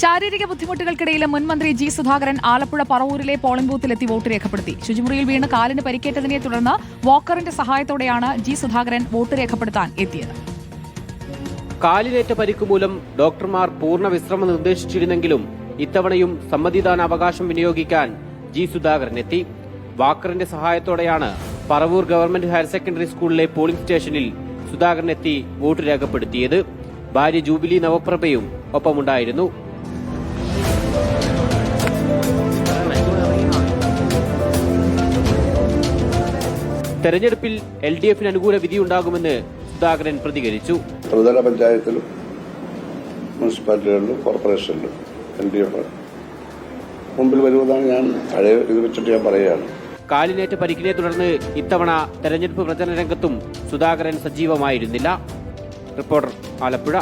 ശാരീരിക ബുദ്ധിമുട്ടുകൾക്കിടയിലും മുൻമന്ത്രി ജി സുധാകരൻ ആലപ്പുഴ പറവൂരിലെ പോളിംഗ് ബൂത്തിലെത്തി വോട്ട് രേഖപ്പെടുത്തി. ശുചിമുറിയിൽ വീണ് കാലിന് പരിക്കേറ്റതിനെ തുടർന്ന് വാക്കറിന്റെ സഹായത്തോടെയാണ് ജി സുധാകരൻ വോട്ട് രേഖപ്പെടുത്താൻ എത്തിയത്. കാലിനേറ്റ പരിക്ക് മൂലം ഡോക്ടർമാർ പൂർണ വിശ്രമം നിർദ്ദേശിച്ചിരുന്നെങ്കിലും ഇത്തവണയും സമ്മതിദാന അവകാശം വിനിയോഗിക്കാൻ ജി സുധാകരൻ എത്തി. വാക്കറിന്റെ സഹായത്തോടെയാണ് പറവൂർ ഗവൺമെന്റ് ഹയർ സെക്കൻഡറി സ്കൂളിലെ പോളിംഗ് സ്റ്റേഷനിൽ സുധാകരൻ എത്തി വോട്ട് രേഖപ്പെടുത്തിയത്. ഭാര്യ ജൂബിലി നവപ്രഭയും ഒപ്പമുണ്ടായിരുന്നു. തെരഞ്ഞെടുപ്പിൽ എൽ ഡി എഫിന് അനുകൂല വിധിയുണ്ടാകുമെന്ന് സുധാകരൻ പ്രതികരിച്ചു. ത്രിതല പഞ്ചായത്തിലും മുനിസിപ്പാലിറ്റികളിലും കോർപ്പറേഷനിലും എൽ ഡി എഫ് മുമ്പിൽ വരുമെന്നാണ് ഞാൻ പഴയ ഇത് വെച്ചിട്ട് ഞാൻ പറയുകയാണ്. കാലിനേറ്റ പരിക്കിനെ തുടർന്ന് ഇത്തവണ തെരഞ്ഞെടുപ്പ് പ്രചരണ രംഗത്തും സുധാകരൻ സജീവമായിരുന്നില്ല. റിപ്പോർട്ടർ ആലപ്പുഴ.